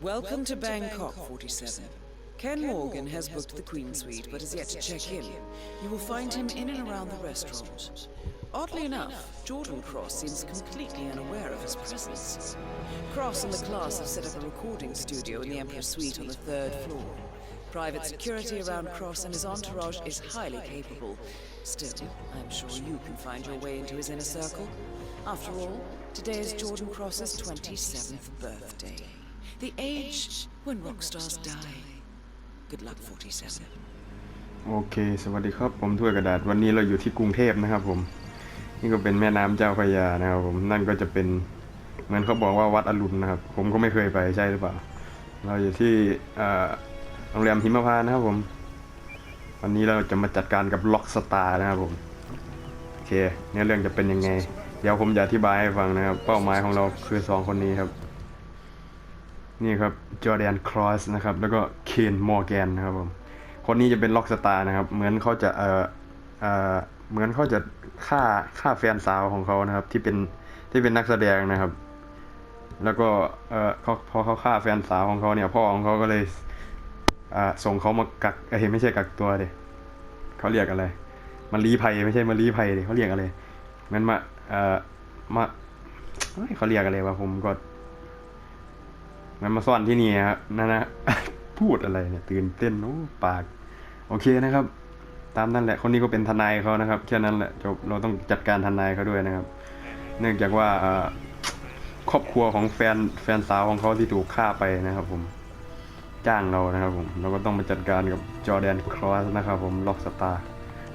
Welcome to Bangkok, 47. Ken Morgan has booked the Queen Suite but has yet to check in. You will find him in and around the restaurant. Oddly enough, Jordan Cross seems completely unaware of his presence. Cross and the class have set up a recording studio in the Emperor Suite on the third floor. Private security around Cross and his entourage is highly capable. Still, I'm sure you can find your way into his inner circle. After all, today is Jordan Cross's 27th birthday. The age when rock stars die. Good luck, 47. โอเค สวัสดีครับ ผมถ้วยกระดาษ วันนี้เราอยู่ที่กรุงเทพนะครับผม นี่ก็เป็นแม่น้ำเจ้าพระยานะครับผม นั่นก็จะเป็น เหมือนเขาบอกว่าวัดอรุณนะครับ ผมก็ไม่เคยไปใช่หรือเปล่า เราอยู่ที่เอ่อ โรงแรมหิมพานนะครับผม วันนี้เราจะมาจัดการกับล็อกสตาร์นะครับผม โอเคเนื้อเรื่องจะเป็นยังไง เดี๋ยวผมจะอธิบายให้ฟังนะครับ เป้าหมายของเราคือสองคนนี้ครับ นี่ครับจอแดนครอสนะครับ แล้วก็เคนมอร์แกนนะครับผม คนนี้จะเป็นล็อกสตาร์นะครับ เหมือนเขาจะเอ่อเอ่อเหมือนเขาจะฆ่าฆ่าแฟนสาวของเขานะครับ ที่เป็นที่เป็นนักแสดงนะครับ แล้วก็เอ่อเขาพอเขาฆ่าแฟนสาวของเขาเนี่ยพ่อของเขาก็เลย ส่งเขามากักเอ้ไม่ใช่กักตัวเดเขาเรียกอะไรมาลีภัยไม่ใช่มาลีภัยเดเขาเรียกอะไรเหมันมาเอ่อมาเขาเรียกอะไรวะผมก็มันมาซ่อนที่นี่ครับนั่นนะพูดอะไรเนี่ยตื่นเต้นโอ้ปาก โอเคนะครับ ตามนั่นแหละคนนี้ก็เป็นทนายเขานะครับแค่นั้นแหละจบเราต้องจัดการทนายเขาด้วยนะครับ เนื่องจากว่าครอบครัวของแฟนแฟนสาวของเขาที่ถูกฆ่าไปนะครับผม จ้างเรานะครับผมเราก็ต้องมาจัดการกับจอแดนครอสนะครับผมล็อกสตาร์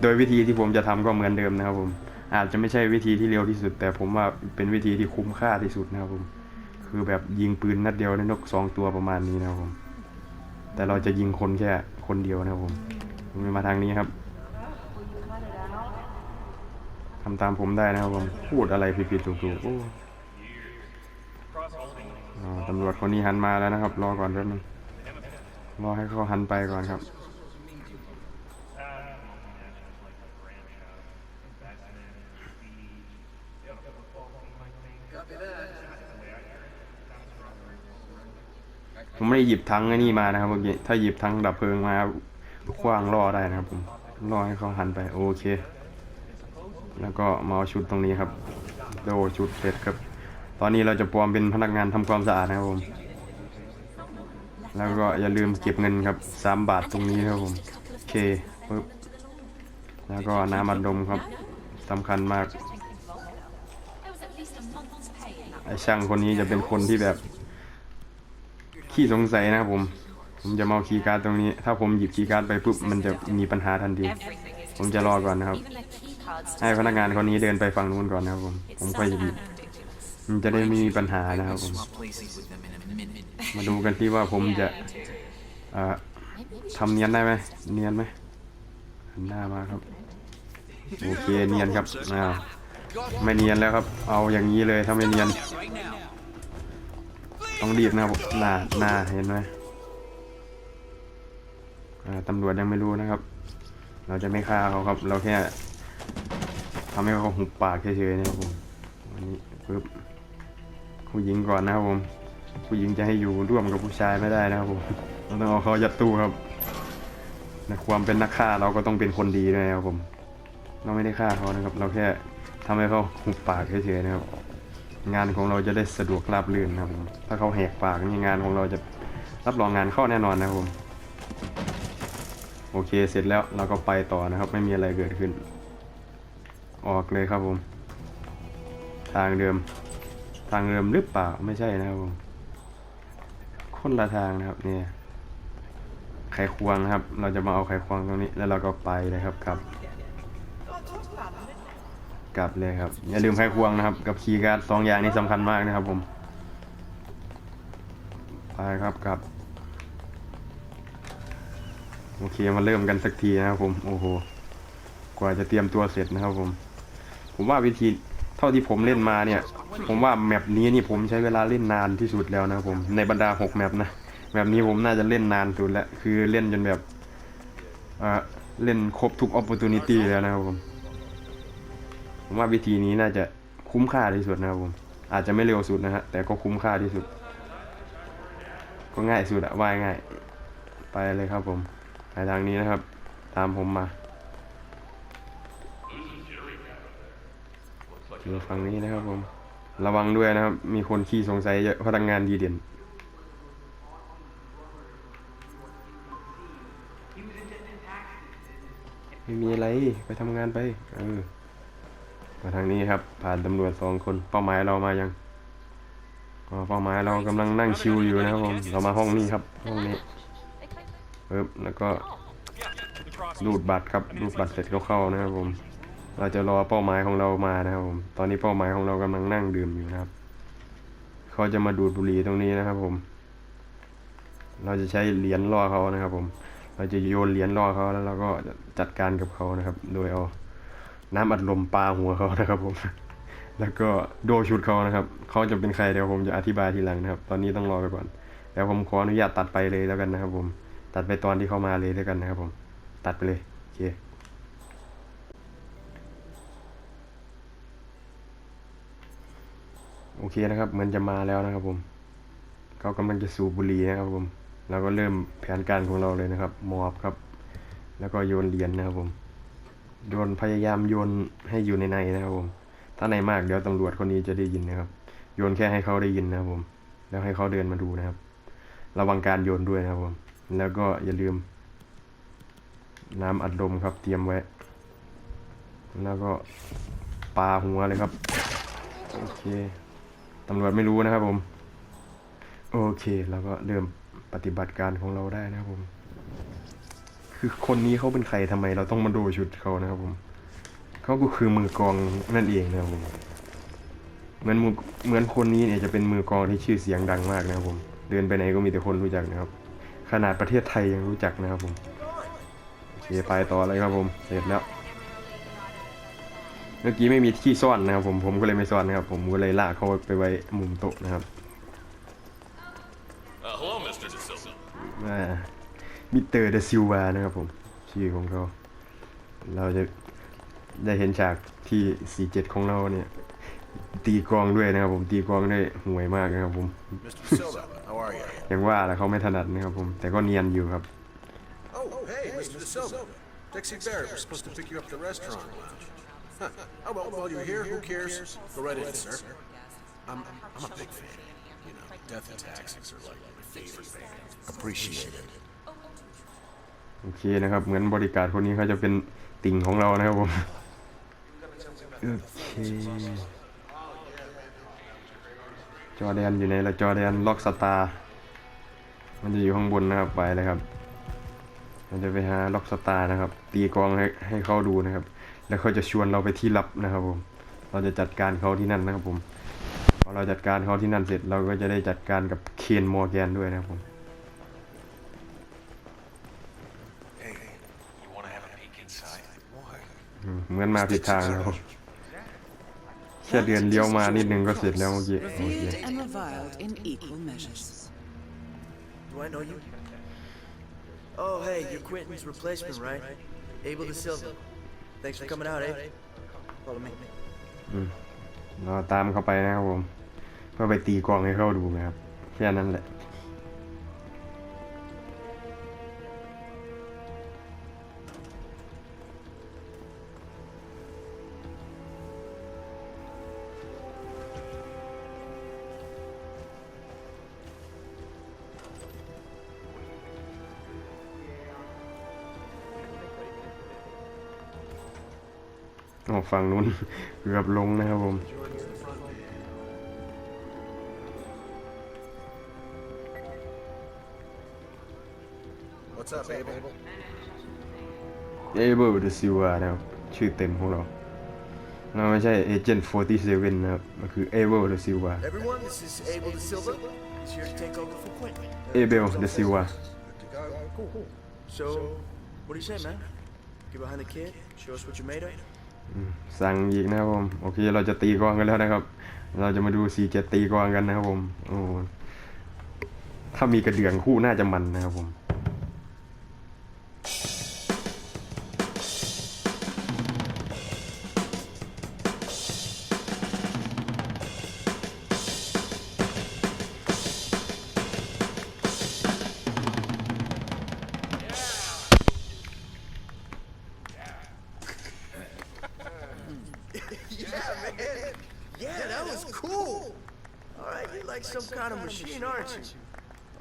โดยวิธีที่ผมจะทำก็เหมือนเดิมนะครับผม อาจจะไม่ใช่วิธีที่เร็วที่สุด แต่ผมว่าเป็นวิธีที่คุ้มค่าที่สุดนะครับผม คือแบบยิงปืนนัดเดียวได้นกสองตัวประมาณนี้นะครับผม แต่เราจะยิงคนแค่คนเดียวนะครับผมผมมาทางนี้ครับทำตามผมได้นะครับผม พูดอะไรผิดๆถูกๆโอ้ตำรวจคนนี้หันมาแล้วนะครับ รอก่อนแป๊บนึง รอให้เขาหันไปก่อนครับ ผมไม่ได้หยิบทั้งไอ้นี่มานะครับเมื่อกี้ถ้าหยิบทั้งดับเพลิงมาคว้างล่อได้นะครับผมล่อให้เขาหันไปโอเค แล้วก็มาเอาชุดตรงนี้ครับโดชุดเสร็จครับ ตอนนี้เราจะปลอมเป็นพนักงานทำความสะอาดนะครับผม แล้วก็อย่าลืมเก็บเงินครับสามบาทตรงนี้ครับผมโอเคปึ๊บแล้วก็น้ำอัดลมครับสำคัญมากไอช่างคนนี้จะเป็นคนที่แบบขี้สงสัยนะครับผม ผมจะมาเอาคีย์การ์ดตรงนี้ ถ้าผมหยิบคีย์การ์ดไปปุ๊บมันจะมีปัญหาทันที ผมจะรอก่อนนะครับ ให้พนักงานคนนี้เดินไปฝั่งนู้นก่อนนะครับผม ผมค่อยจะหยิบมันจะได้ไม่มีปัญหานะครับผม มาดูกันที่ว่าผมจะทำเนียนได้ไหมเนียนไหมหน้ามาครับ โอเคเนียนครับอ้าวไม่เนียนแล้วครับ เอาอย่างนี้เลยถ้าไม่เนียน ต้องรีบนะครับหน้าหน้าเห็นไหมตำรวจยังไม่รู้นะครับ เราจะไม่ฆ่าเขาครับ เราแค่ทำให้เขาหุบปากเฉยๆนะครับผมอันนี้ปึ๊บผู้หญิงก่อนนะครับผม ผู้หญิงจะให้อยู่ร่วมกับผู้ชายไม่ได้นะครับผมเราต้องเอาเขายัดตู้ครับในความเป็นนักฆ่าเราก็ต้องเป็นคนดีด้วยครับผม เราไม่ได้ฆ่าเขานะครับ เราแค่ทำให้เขาหุบปากเฉยๆนะครับ งานของเราจะได้สะดวกราบรื่นนะครับผมถ้าเขาแหกปากนี่งานของเราจะรับรองงานเข้าแน่นอนนะครับผมโอเคเสร็จแล้วเราก็ไปต่อนะครับ ไม่มีอะไรเกิดขึ้น ออกเลยครับผม ทางเดิม ทางเดิมหรือเปล่าไม่ใช่นะครับผม คนละทางนะครับ เนี่ยไขควงนะครับ เราจะมาเอาไขควงตรงนี้ แล้วเราก็ไปเลยครับกลับกลับเลยครับ อย่าลืมไขควงนะครับ กับคีย์การ์ดสองอย่างนี้สำคัญมากนะครับ ผมไปครับกลับโอเคมาเริ่มกันสักทีนะครับผมโอ้โหกว่าจะเตรียมตัวเสร็จนะครับผม ผมว่าวิธี เท่าที่ผมเล่นมาเนี่ย ผมว่าแมปนี้นี่ผมใช้เวลาเล่นนานที่สุดแล้วนะผมในบรรดาหกแมปนะแมปนี้ผมน่าจะเล่นนานสุดแล้วคือเล่นจนแบบเล่นครบทุก opportunity แล้วนะครับผมผมว่าวิธีนี้น่าจะคุ้มค่าที่สุดนะครับผม อาจจะไม่เร็วสุดนะฮะแต่ก็คุ้มค่าที่สุด ก็ง่ายสุดอะว่ายง่าย ไปเลยครับผมไปทางนี้นะครับ ตามผมมา อยู่ฝั่งนี้นะครับผม ระวังด้วยนะครับ มีคนขี้สงสัยเยอะพนักงานดีเด่นไม่มีอะไรไปทำงานไป เออ มาทางนี้ครับ ผ่านตำรวจสองคนเป้าหมายเรามายังอ๋อเป้าหมายเรากำลังนั่งชิวอยู่นะครับผมเรามาห้องนี้ครับ ห้องนี้ปึ๊บแล้วก็รูดบัตรครับรูดบัตรเสร็จก็เข้านะครับผม เราจะรอเป้าหมายของเรามานะครับผม ตอนนี้เป้าหมายของเรากำลังนั่งดื่มอยู่นะครับ เขาจะมาดูดบุหรี่ตรงนี้นะครับผม เราจะใช้เหรียญล่อเขานะครับ ผม เราจะโยนเหรียญล่อเขาแล้วเราก็จัดการกับเขานะครับ โดยเอาน้ำอัดลมปลาหัวเขานะครับ ผม แล้วก็โดชุดเขานะครับ เขาจะเป็นใครเดี๋ยวผมจะอธิบายทีหลังนะครับ ตอนนี้ต้องรอไปก่อนแล้วผมขออนุญาตตัดไปเลยแล้วกันนะครับ ผม ตัดไปตอนที่เขามาเลยแล้วกันนะครับ ผม ตัดไปเลยโอเค อเคนะครับ เหมือนจะมาแล้วนะครับ ผมเขากำลังจะสูบบุหรี่นะครับ ผมเราก็เริ่มแผนการของเราเลยนะครับมอบครับ แล้วก็โยนเหรียญนะครับผมโยนพยายามโยนให้อยู่ในในนะครับผม ถ้าในมากเดี๋ยวตำรวจคนนี้จะได้ยินนะครับ โยนแค่ให้เขาได้ยินนะครับผม แล้วให้เขาเดินมาดูนะครับ ระวังการโยนด้วยนะครับผม แล้วก็อย่าลืม น้ำอัดลมครับ เตรียมไว้ แล้วก็ปาหัวเลยครับ โอเค ตำรวจไม่รู้นะครับผม โอเคเราก็เริ่มปฏิบัติการของเราได้นะครับผม คือคนนี้เขาเป็นใครทำไมเราต้องมาดูชุดเขานะครับผมเขาก็คือมือกองนั่นเองนะครับผมเหมือนมือเหมือนคนนี้เนี่ยจะเป็นมือกองที่ชื่อเสียงดังมากนะครับผม เดินไปไหนก็มีแต่คนรู้จักนะครับ ขนาดประเทศไทยยังรู้จักนะครับผมโอเคไปต่อเลยครับผม เสร็จแล้ว มื่อกี้ไม่มีที่ซ่อนนะครับ ผมผมก็เลยไม่ซ่อนนะครับ ผมก็เลยลากเขาไปไว้มุมโต๊ะนะครับ Uh, hello, Mr. De Silva. ว่ามิสเตอร์เดซิลวานะครับผมชื่อของเขา เราจะได้เห็นฉากที่ 47 ของเราเนี่ย ตีกลองด้วยนะครับผมตีกลองได้ห่วยมากนะครับผม Mr. Silva, how are you? อย่างว่าแหละเขาไม่ถนัดนะครับผม แต่ก็เนียนอยู่ครับ Oh, hey, Mr. De Silva. Dixie Barrett was supposed to pick you up at the restaurant lounge. Huh. Oh, well, while you're here, who cares? Go right in, sir. I'm, I'm a big fan. You know, Death and Taxes are like my favorite band. Appreciate it. โอเคนะครับ เหมือนบริการคนนี้เขาจะเป็นติ่งของเรานะครับผม โอเคจอแดนอยู่ไหนละจอแดนล็อกสตาร์มันจะอยู่ข้างบนนะครับไปเลยครับเราจะไปหาล็อกสตาร์นะครับ ตีกลองให้ให้เขาดูนะครับ แล้วเขาจะชวนเราไปที่ลับนะครับผม เราจะจัดการเขาที่นั่นนะครับผม พอเราจัดการเขาที่นั่นเสร็จเราก็จะได้จัดการกับเคนมอร์แกนด้วยนะครับผม เหมือนมาผิดทางนะครับ แค่เดือนเลี้ยวมานิดนึงก็เสร็จแล้วเมื่อกี้โอเค Revered and reviled in equal measures. Do I know you? Oh, hey, you're Quentin's replacement, right? Abel De Silva. Thanks for coming out, eh? Follow me. เราตามเขาไปนะครับผม เพื่อไปตีกลองให้เขาดูนะครับ แค่นั้นแหละ ฝั่งนู้นเกือบลงนะครับผม What's up, Abel? Able de Silva นะครับ ชื่อเต็มของเราเราไม่ใช่ Agent 47นะครับ มันคือ Able de Silva Everyone, this is Abel De Silva. He's here to take over for Quentin. Able de Silva Good to go. Cool, cool. So, what do you say, man? Get behind the kid, show us what you're made of? สั่งอีกนะครับผม โอเค เราจะตีกองกันแล้วนะครับ เราจะมาดูสีเจ็ดตีกองกันนะครับผม โอ้ถ้ามีกระเดื่องคู่น่าจะมันนะครับผม like some kind of machine, aren't you?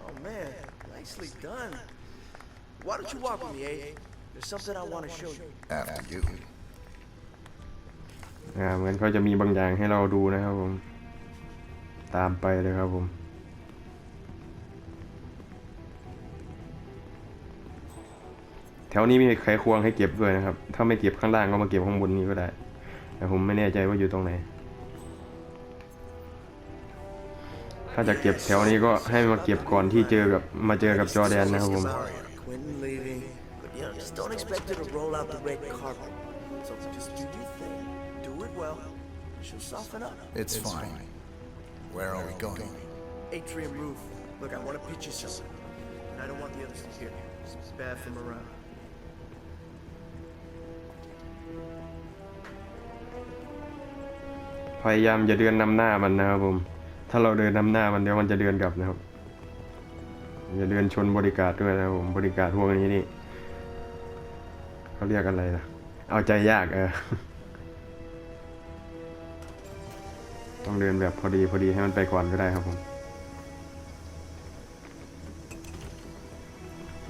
Oh man, nicely done. Why don't you walk with me, eh? There's something I want to show you. After you. อ่าเหมือนเขาจะมีบางอย่างให้เราดูนะครับผม ตามไปเลยครับผม แถวนี้มีไขควงให้เก็บด้วยนะครับ ถ้าไม่เก็บข้างล่างก็มาเก็บข้างบนนี้ก็ได้ แต่ผมไม่แน่ใจว่าอยู่ตรงไหน ถ้าจะเก็บแถวนี้ก็ให้มาเก็บก่อนที่เจอกับมาเจอกับจอร์แดนนะครับผม Quentin leaving, but you know, just don't expect her to roll out the red carpet. So just do your thing, do it well. She'll soften up. It's fine. Where are we going? Atrium roof. Look, I want to pitch you something, and I don't want the others to hear. It's bad from around. พยายา ถ้าเราเดินนำหน้ามันเดี๋ยวมันจะเดินกลับนะครับอย่าเดินชนบริการด้วยนะผมบริการพวกนี้นี่เขาเรียกอะไรล่ะเอาใจยากเออต้องเดินแบบพอดีพอดีให้มันไปก่อนก็ได้ครับผม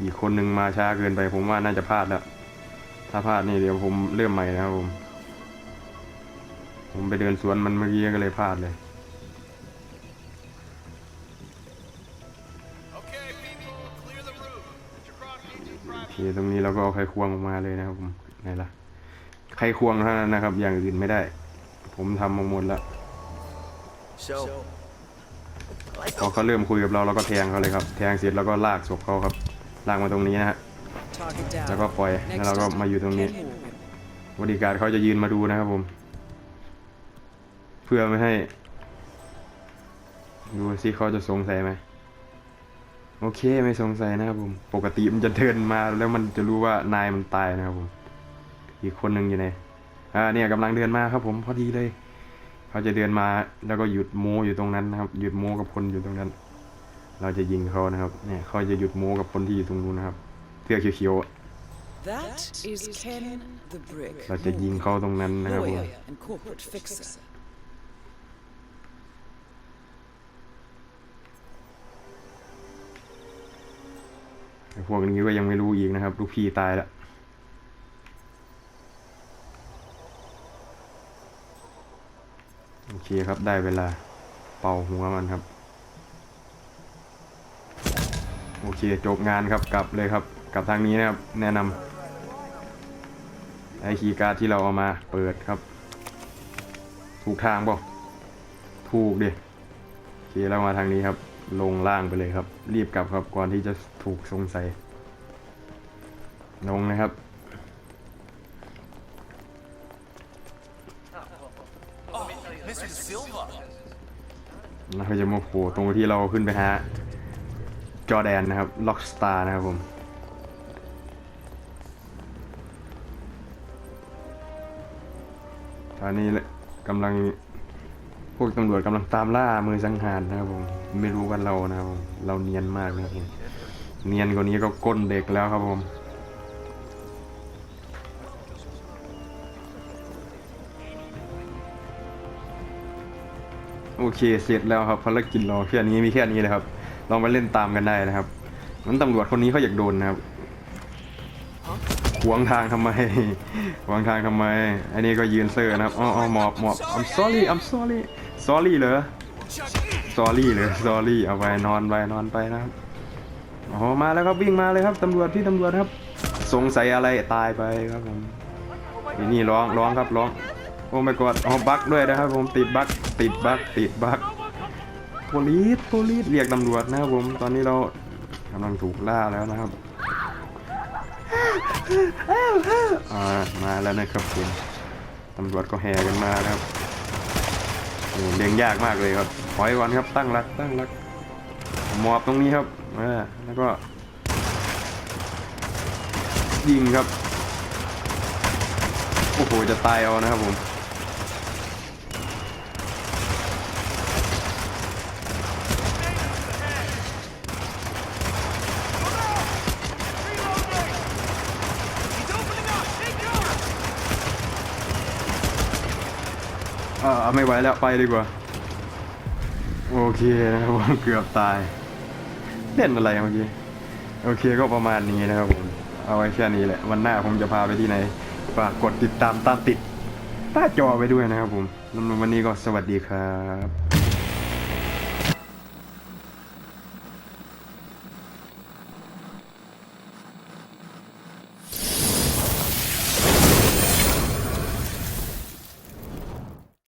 อีกคนหนึ่งมาช้าเกินไปผมว่าน่าจะพลาดแล้ว ถ้าพลาดนี่เดี๋ยวผมเริ่มใหม่นะครับผม ผมไปเดินสวนมันเมื่อกี้ก็เลยพลาดเลย เคตรงนี้เราก็เอาไขควงออกมาเลยนะครับผมไหนล่ะไขควงเท่านั้นนะครับ อย่างอื่นไม่ได้ ผมทำมาหมดแล้ว So, like พอเขาเริ่มคุยกับเราเราก็แทงเขาเลยครับ แทงเสร็จแล้วก็ลากศพเขาครับลากมาตรงนี้นะฮะ Target down. แล้วก็ปล่อย Next แล้วเราก็ up, มาอยู่ตรงนี้ Ken Morgan. บริการเขาจะยืนมาดูนะครับผม เพื่อไม่ให้ ดูสิเขาจะสงสัยไหม โอเคไม่สงสัยนะครับผม ปกติมันจะเดินมาแล้วมันจะรู้ว่านายมันตายนะครับผม อีกคนหนึ่งอยู่ไหนอ่าเนี่ยกำลังเดินมาครับ ผมพอดีเลย เขาจะเดินมาแล้วก็หยุดโมอยู่ตรงนั้นนะครับ หยุดโมกับคนอยู่ตรงนั้น เราจะยิงเขานะครับ เนี่ยเขาจะหยุดโมกับคนที่อยู่ตรงนู้นนะครับเสื้อเขียวๆอะ That is Ken the Brick. เราจะยิงเขาตรงนั้นนะครับผม Lawyer and corporate fixer. พวกนี้ก็ยังไม่รู้อีกนะครับ ลูกพี่ตายแล้วโอเคครับได้เวลาเป่าหัวมันครับ โอเคจบงานครับกลับเลยครับกลับทางนี้นะครับ แนะนำไอคีย์การ์ดที่เราเอามาเปิดครับ ถูกทางบ่ถูกดิโอเคเรามาทางนี้ครับ ลงล่างไปเลยครับ รีบกลับครับก่อนที่จะถูกสงสัยลงนะครับ Mr. Silva. แล้วก็จะมาโผล่ตรงที่เราขึ้นไปหาจอแดนนะครับ ล็อกสตาร์นะครับผมตอนนี้กำลัง พวกตำรวจกำลังตามล่ามือสังหารนะครับผมไม่รู้กันเรานะครับเราเนียนมากนะครับเนียนกว่านี้ก็ก้นเด็กแล้วครับผมโอเคเสร็จแล้วครับภารกิจเราแค่นี้มีแค่นี้เลยครับลองไปเล่นตามกันได้นะครับนั้นตำรวจคนนี้เขาอยากโดนนะครับขวางทางทำไมขวางทางทำไมอันนี้ก็ยืนเซอร์นะครับอ๋อหมอบหมอบ I'm sorry I'm sorry sorry เหรอ sorry เหรอ sorry เอาไปนอนไปนอนไปนะครับอ๋อมาแล้วครับวิ่งมาเลยครับตำรวจพี่ตำรวจครับ สงสัยอะไรตายไปครับผมนี่นี่ร้องร้องครับร้องโอ้ไม่กอดอ๋อบั๊กด้วยนะครับผมติดบั๊กติดบั๊กติดบั๊กโพลีสโพลีสเรียกตำรวจนะครับผมตอนนี้เรากำลังถูกล่าแล้วนะครับอ่ามาแล้วนะครับผมตำรวจก็แห่กันมาครับ เลี้ยงยากมากเลยครับถอยก่อนครับตั้งรักตั้งรักหมอบตรงนี้ครับอ่าแล้วก็ยิงครับ โอ้โห จะตายเอานะครับผม อ่าไม่ไหวแล้วไปดีกว่า โอเคนะครับผมเกือบตาย เล่นอะไรเมื่อกี้ โอเคก็ประมาณนี้นะครับผม เอาไว้แค่นี้แหละ วันหน้าผมจะพาไปที่ไหน ฝากกดติดตามตามติด ต้าจอไปด้วยนะครับผมรับวันนี้ก็สวัสดีครับ